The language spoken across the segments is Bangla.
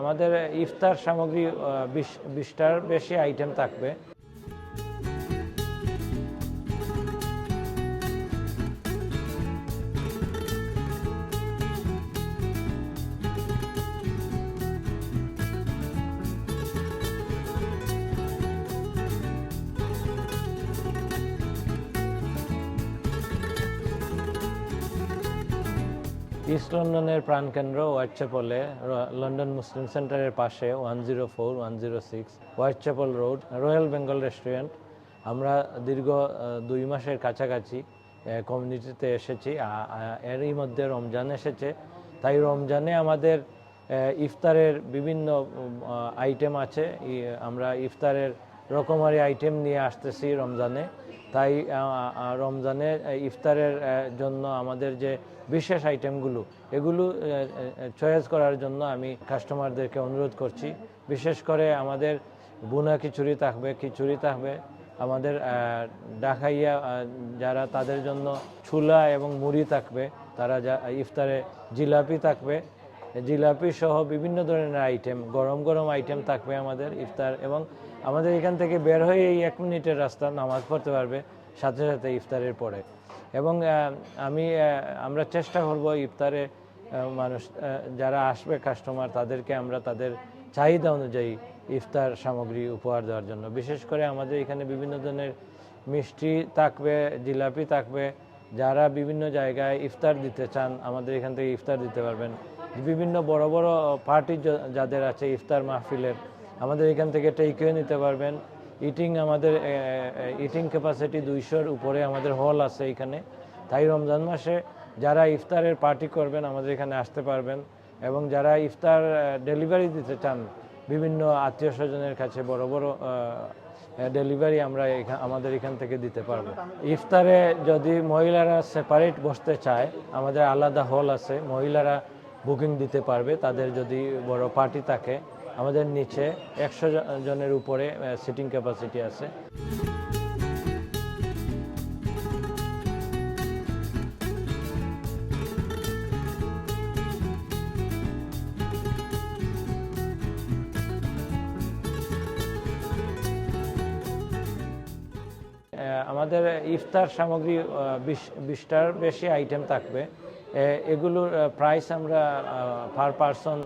আমাদের ইফতার সামগ্রী বিশ বিশটার বেশি আইটেম থাকবে। ইস্ট লন্ডনের প্রাণকেন্দ্র হোয়াইট চ্যাপলে লন্ডন মুসলিম সেন্টারের পাশে one zero four one zero six Whitechapel road royal Bengal restaurant আমরা দীর্ঘ দুই মাসের কাছাকাছি কমিউনিটিতে এসেছি। এরই মধ্যে রমজান এসেছে। তাই রমজানে আমাদের ইফতারের বিভিন্ন আইটেম আছে। আমরা ইফতারের রকমারি আইটেম নিয়ে আসতেছি রমজানে। তাই রমজানে ইফতারের জন্য আমাদের যে বিশেষ আইটেমগুলো এগুলো চয়েস করার জন্য আমি কাস্টমারদেরকে অনুরোধ করছি। বিশেষ করে আমাদের বুনা খিচুড়ি থাকবে খিচুড়ি থাকবে। আমাদের ডাকাইয়া যারা তাদের জন্য ছুলা এবং মুড়ি থাকবে, তারা যা, ইফতারে জিলাপি থাকবে। জিলাপি সহ বিভিন্ন ধরনের আইটেম গরম গরম আইটেম থাকবে আমাদের ইফতার এবং আমাদের এখান থেকে বের হয়ে এই এক মিনিটের রাস্তা নামাজ পড়তে পারবে, সাথে সাথে ইফতারের পরে। এবং আমি আমরা চেষ্টা করব ইফতারে মানুষ যারা আসবে কাস্টমার তাদেরকে আমরা তাদের চাহিদা অনুযায়ী ইফতার সামগ্রী উপহার দেওয়ার জন্য। বিশেষ করে আমাদের এখানে বিভিন্ন ধরনের মিষ্টি থাকবে, জিলাপি থাকবে। যারা বিভিন্ন জায়গায় ইফতার দিতে চান, আমাদের এখান থেকে ইফতার দিতে পারবেন। বিভিন্ন বড় বড় পার্টি যাদের আছে, ইফতার মাহফিলের, আমাদের এখান থেকে টেকেও নিতে পারবেন। ইটিং আমাদের ইটিং ক্যাপাসিটি দুইশোর উপরে আমাদের হল আছে এখানে। তাই রমজান মাসে যারা ইফতারের পার্টি করবেন, আমাদের এখানে আসতে পারবেন। এবং যারা ইফতার ডেলিভারি দিতে চান, বিভিন্ন আত্মীয় স্বজনের কাছে বড় বড় ডেলিভারি আমরা আমাদের এখান থেকে দিতে পারব। ইফতারে যদি মহিলারা সেপারেট বসতে চায়, আমাদের আলাদা হল আছে। মহিলারা বুকিং দিতে পারবে, তাদের যদি বড় পার্টি থাকে, আমাদের নিচে একশো জনের উপরে সিটিং ক্যাপাসিটি আছে। আমাদের ইফতার সামগ্রী বিশ, বিশটার বেশি আইটেম থাকবে। এগুলোর প্রাইস আমরা পার পারসন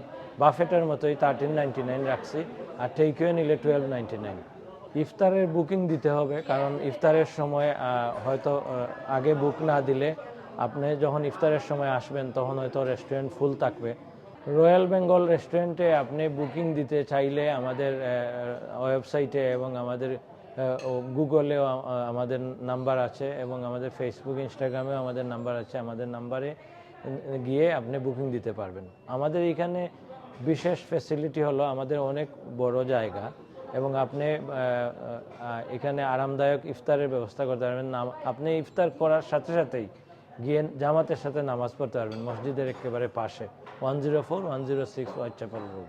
বাফেটের মতোই থার্টিন নাইনটি নাইন রাখছি, আর টেকওয়ে নিলে টুয়েলভ নাইনটি নাইন ইফতারের বুকিং দিতে হবে, কারণ ইফতারের সময় হয়তো আগে বুক না দিলে আপনি যখন ইফতারের সময় আসবেন, তখন হয়তো রেস্টুরেন্ট ফুল থাকবে। রয়্যাল বেঙ্গল রেস্টুরেন্টে আপনি বুকিং দিতে চাইলে আমাদের ওয়েবসাইটে এবং আমাদের গুগলেও আমাদের নাম্বার আছে এবং আমাদের ফেসবুক ইনস্টাগ্রামেও আমাদের নাম্বার আছে। আমাদের নাম্বারে গিয়ে আপনি বুকিং দিতে পারবেন। আমাদের এখানে বিশেষ ফ্যাসিলিটি হলো আমাদের অনেক বড় জায়গা এবং আপনি এখানে আরামদায়ক ইফতারের ব্যবস্থা করতে পারবেন। আপনি ইফতার করার সাথে সাথেই গিয়ে জামাতের সাথে নামাজ পড়তে পারবেন মসজিদের একেবারে পাশে। One zero four one zero six Whitechapel road